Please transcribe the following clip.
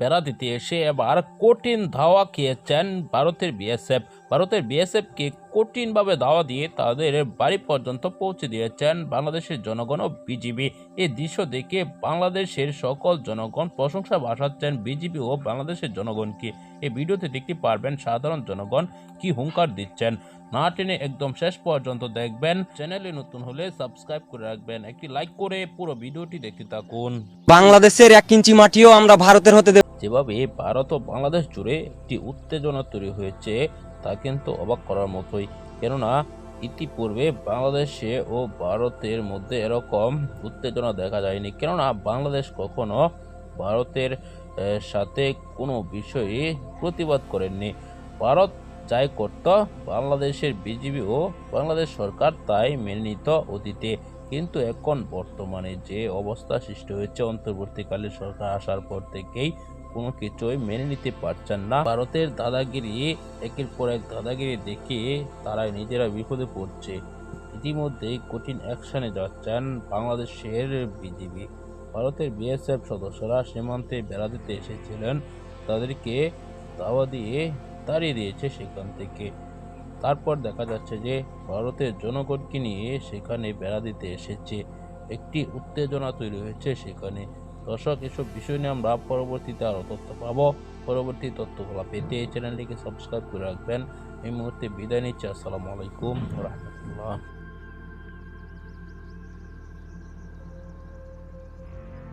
বেড়া দিতে এসে এবার কঠিন ধাওয়া খেয়েছেন ভারতের বিএসএফ। ভারতের বিএসএফকে কঠিনভাবে ধাওয়া দিয়ে তাদের বাড়ি পর্যন্ত পৌঁছে দিয়েছেন বাংলাদেশের জনগণ ও বিজিবি। এই দৃশ্য দেখে বাংলাদেশের সকল জনগণ প্রশংসা ভাসাচ্ছেন বিজিবি ও বাংলাদেশের জনগণকে। এই ভিডিওতে দেখতে পারবেন সাধারণ জনগণ কি হুঙ্কার দিচ্ছেন। না টেনে একদম শেষ পর্যন্ত দেখবেন। চ্যানেলে নতুন হলে সাবস্ক্রাইব করে রাখবেন। একটি লাইক করে পুরো ভিডিওটি দেখতে থাকুন। বাংলাদেশের এক ইঞ্চি মাটিও আমরা ভারতের হতে যেভাবে ভারত ও বাংলাদেশ জুড়ে একটি উত্তেজনা তৈরি হয়েছে, তা কিন্তু অবাক করার মতোই। কেননা, ইতিপূর্বে বাংলাদেশে ও ভারতের মধ্যে এরকম উত্তেজনা দেখা যায়নি। কেননা, বাংলাদেশ কখনো ভারতের সাথে কোনো বিষয়ে প্রতিবাদ করেননি। ভারত যাই করত, বাংলাদেশের বিজিবি ও বাংলাদেশ সরকার তাই মেনে নিত অতীতে। কিন্তু এখন বর্তমানে যে অবস্থা সৃষ্টি হয়েছে, অন্তর্বর্তীকালীন সরকার আসার পর থেকেই কোনো কিছুই মেনে নিতে পারছেন না। ভারতের দাদাগিরি একের পর এক দাদাগিরি দেখে তারা নিজেরা বিপদে পড়ছে। ইতিমধ্যেই কঠিন অ্যাকশনে যাচ্ছেন বাংলাদেশের বিজিবি। ভারতের বিএসএফ সদস্যরা সীমান্তে বেড়া দিতে এসেছিলেন। তাদেরকে দাওয়া দিয়ে তাড়িয়ে দিয়েছে সেখান থেকে। তারপর দেখা যাচ্ছে যে ভারতের জনগণকে নিয়ে সেখানে বেড়া দিতে এসেছে। একটি উত্তেজনা তৈরি হয়েছে সেখানে। দর্শক, এসব বিষয় নিয়ে আমরা পরবর্তীতে আরও তথ্য পাব। পরবর্তী তথ্যগুলো পেতে এই চ্যানেলটিকে সাবস্ক্রাইব করে রাখবেন। এই মুহূর্তে বিদায় নিচ্ছি। আসসালামু আলাইকুম রহমতুল্লাহ।